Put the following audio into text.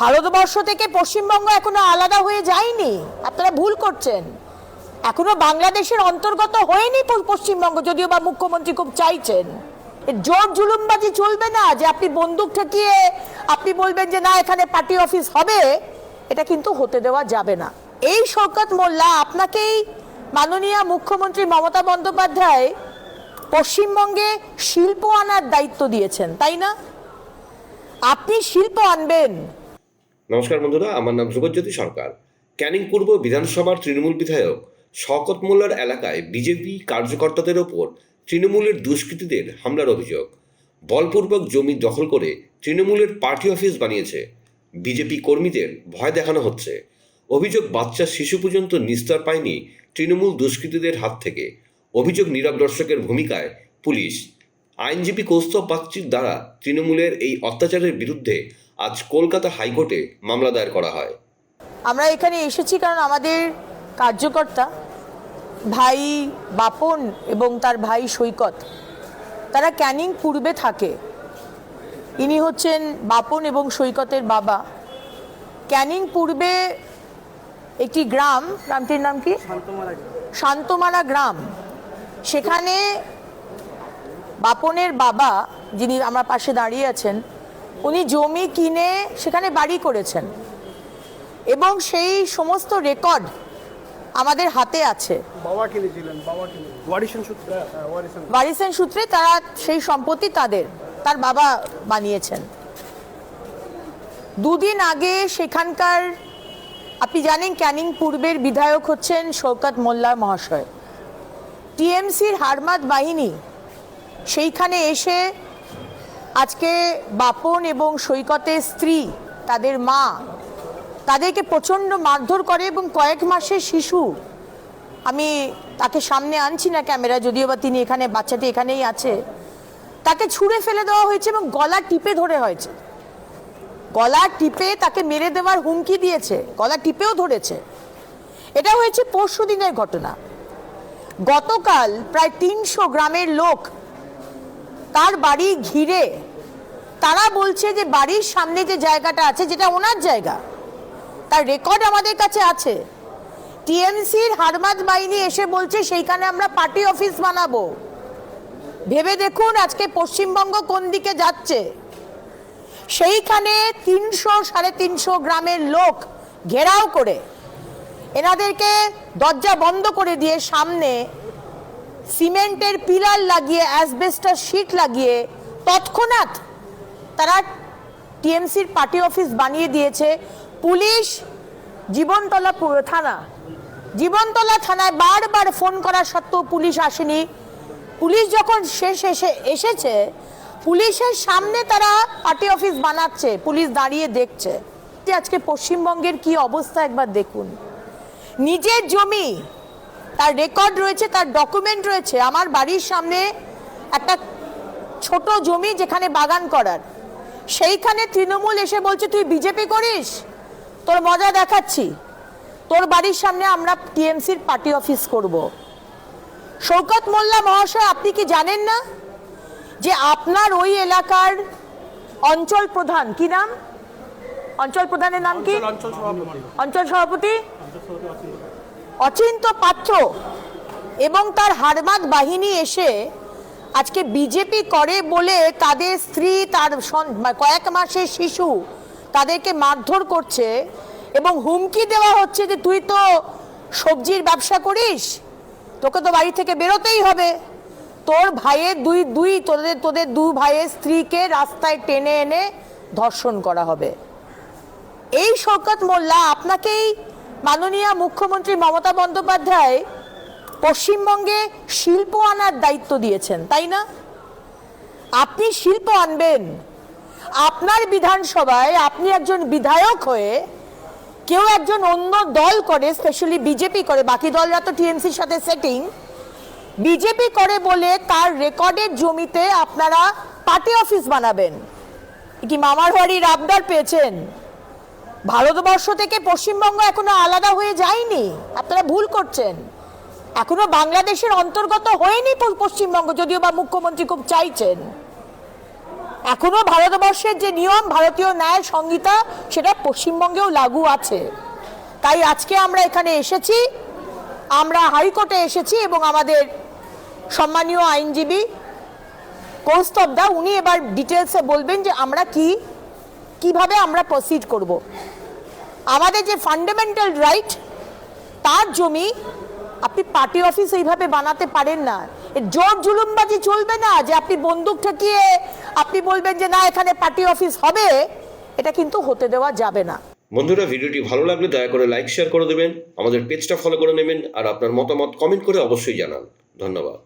ভারতবর্ষ থেকে পশ্চিমবঙ্গ এখনও আলাদা হয়ে যায়নি। আপনারা ভুল করছেন। এখনও বাংলাদেশের অন্তর্গত হয়নি পশ্চিমবঙ্গ, যদিও বা মুখ্যমন্ত্রী খুব চাইছেন। জোর জুলুমবাজি চলবে না যে আপনি বন্দুক ঠেকিয়ে আপনি বলবেন যে না, এখানে পার্টি অফিস হবে। এটা কিন্তু হতে দেওয়া যাবে না। এই শওকত মোল্লা আপনাকেই মাননীয় মুখ্যমন্ত্রী মমতা বন্দ্যোপাধ্যায় পশ্চিমবঙ্গে শিল্প আনার দায়িত্ব দিয়েছেন, তাই না? আপনি শিল্প আনবেন। নমস্কার বন্ধুরা, আমার নাম সুগজ্যোতি সরকার। ক্যানিং পূর্ব বিধানসভার তৃণমূল বিধায়ক শওকত মোল্লার এলাকায় বিজেপি কার্যকর্তাদের ওপর তৃণমূলের দুষ্কৃতীদের হামলার অভিযোগ। বলপূর্বক জমি দখল করে তৃণমূলের পার্টি অফিস বানিয়েছে। বিজেপি কর্মীদের ভয় দেখানো হচ্ছে। অভিযোগ বাচ্চা শিশু পর্যন্ত নিস্তার পায়নি তৃণমূল দুষ্কৃতীদের হাত থেকে। অভিযোগ নীরব দর্শকের ভূমিকায় পুলিশ। আইনজীবী কৌস্তব বাগচির দ্বারা তৃণমূলের এই অত্যাচারের বিরুদ্ধে আজ কলকাতা হাইকোর্টে মামলা দায়ের করা হয়। আমরা এখানে এসেছি কারণ আমাদের কার্যকর্তা ভাই বাপন এবং তার ভাই সৈকত তারা ক্যানিং পূর্বে থাকে। ইনি হচ্ছেন বাপন এবং সৈকতের বাবা। ক্যানিং পূর্বে একটি গ্রাম গ্রামটির নাম কি? শান্তমারা গ্রাম। সেখানে বাপনের বাবা যিনি আমার পাশে দাঁড়িয়ে আছেন উনি জমি কিনে সেখানে বাড়ি করেছেন। এবং সেই সমস্ত রেকর্ড আমাদের হাতে আছে। বাবা কিনেছিলেন বাবা কিনে ওয়ারিশন সূত্রে? হ্যাঁ, ওয়ারিসেন সূত্রে। তারা সেই সম্পত্তি তাদের তার বাবা বানিয়েছেন। দুদিন আগে সেখানকার আপনি জানেন ক্যানিং পূর্বের বিধায়ক হচ্ছেন শৌকত মোল্লা মহাশয়। টিএমসির হারমাত বাহিনী সেইখানে এসে আজকে বাপন এবং সৈকতের স্ত্রী, তাদের মা, তাদেরকে প্রচণ্ড মারধর করে এবং কয়েক মাসের শিশু। আমি তাকে সামনে আনছি না ক্যামেরা যদিও বা তিনি এখানে, বাচ্চাটি এখানেই আছে। তাকে ছুঁড়ে ফেলে দেওয়া হয়েছে এবং গলা টিপে ধরে হয়েছে। গলা টিপে তাকে মেরে দেওয়ার হুমকি দিয়েছে, গলা টিপেও ধরেছে। এটা হয়েছে পরশু দিনের ঘটনা। গতকাল প্রায় তিনশো গ্রামের লোক তার বাড়ি ঘিরে তারা বলছে যে বাড়ির সামনে যে জায়গাটা আছে, যেটা ওনার জায়গা, তার রেকর্ড আমাদের কাছে আছে। টিএমসির হারমাদ বাহিনী এসে বলছে, সেইখানে আমরা পার্টি অফিস বানাবো। ভেবে দেখুন আজকে পশ্চিমবঙ্গ কোন দিকে যাচ্ছে। সেইখানে তিনশো সাড়ে তিনশো গ্রামের লোক ঘেরাও করে, এনাদেরকে দরজা বন্ধ করে দিয়ে সামনে সিমেন্টের পিলার লাগিয়ে, অ্যাসবেস্টার শিট লাগিয়ে তৎক্ষণাৎ তারা টিএমসির পার্টি অফিস বানিয়ে দিয়েছে। পুলিশ জীবনতলা থানা। জীবনতলা থানায় বারবার ফোন করা সত্ত্বেও পুলিশ আসেনি। পুলিশ যখন শেষ এসে, এসেছে, পুলিশের সামনে তারা পার্টি অফিস বানাচ্ছে, পুলিশ দাঁড়িয়ে দেখছে। আজকে পশ্চিমবঙ্গের কি অবস্থা একবার দেখুন। নিজের জমি, তার রেকর্ড রয়েছে, তার ডকুমেন্ট রয়েছে। আমার বাড়ির সামনে একটা ছোট জমি যেখানে বাগান করার। সেইখানে তৃণমূল এসে বলছে তুই বিজেপি করিস? তোর মজা দেখাচ্ছি। তোর বাড়ির সামনে আমরা টিএমসির পার্টি অফিস করব। শৌকত মোল্লা মহাশয় আপনি কি জানেন না যে আপনার ওই এলাকার অঞ্চল প্রধান কি নাম? অঞ্চল প্রধানের নাম কি? অঞ্চল সভাপতি? অচিন্ত পাত্র। এবং তার হারমাদ বাহিনী এসে আজকে বিজেপি করে বলে তাদের স্ত্রী, তার মানে কয়েক মাসের শিশু তাদেরকে মারধর করছে এবং হুমকি দেওয়া হচ্ছে যে তুই তো সবজির ব্যবসা করিস, তোকে তো বাড়ি থেকে বেরোতেই হবে। তোর ভাইয়ের দুই দুই, তোদের তোদের দু ভাইয়ের স্ত্রীকে রাস্তায় টেনে এনে ধর্ষণ করা হবে। এই শওকত মোল্লা, আপনাকেই মাননীয় মুখ্যমন্ত্রী মমতা বন্দ্যোপাধ্যায় পশ্চিমবঙ্গে শিল্প আনার দায়িত্ব দিয়েছেন, তাই না? আপনি শিল্প আনবেন। আপনার বিধানসভায় আপনি একজন বিধায়ক হয়ে কেউ একজন অন্য দল করে স্পেশালি বিজেপি করে, বাকি দলরা তো টিএমসির সাথে সেটিং বিজেপি করে বলে তার রেকর্ডের জমিতে আপনারা পার্টি অফিস বানাবেন। কি মামার বাড়ির আবদার পেয়েছেন? ভারতবর্ষ থেকে পশ্চিমবঙ্গ এখনও আলাদা হয়ে যায়নি। আপনারা ভুল করছেন। এখনও বাংলাদেশের অন্তর্গত হয়নি পশ্চিমবঙ্গ, যদিও বা মুখ্যমন্ত্রী খুব চাইছেন। এখনও ভারতবর্ষের যে নিয়ম, ভারতীয় ন্যায় সংহিতা, সেটা পশ্চিমবঙ্গেও লাগু আছে। তাই আজকে আমরা এখানে এসেছি, আমরা হাইকোর্টে এসেছি এবং আমাদের সম্মানীয় আইনজীবী কৌস্তব দা উনি এবার ডিটেলসে বলবেন যে আমরা কি, কীভাবে আমরা প্রসিড করব। আমাদের যে ফান্ডামেন্টাল রাইট তার জমি আপনি পার্টি অফিস এইভাবে বানাতে পারেন না। জোর জুলুমবাজি চলবে না যে আপনি বন্দুক ঠেকিয়ে আপনি বলবেন যে না, এখানে পার্টি অফিস হবে। এটা কিন্তু হতে দেওয়া যাবে না। বন্ধুরা, ভিডিওটি ভালো লাগলে দয়া করে লাইক, শেয়ার করে দেবেন। আমাদের পেজটা ফলো করে নেবেন আর আপনার মতামত কমেন্ট করে অবশ্যই জানান। ধন্যবাদ।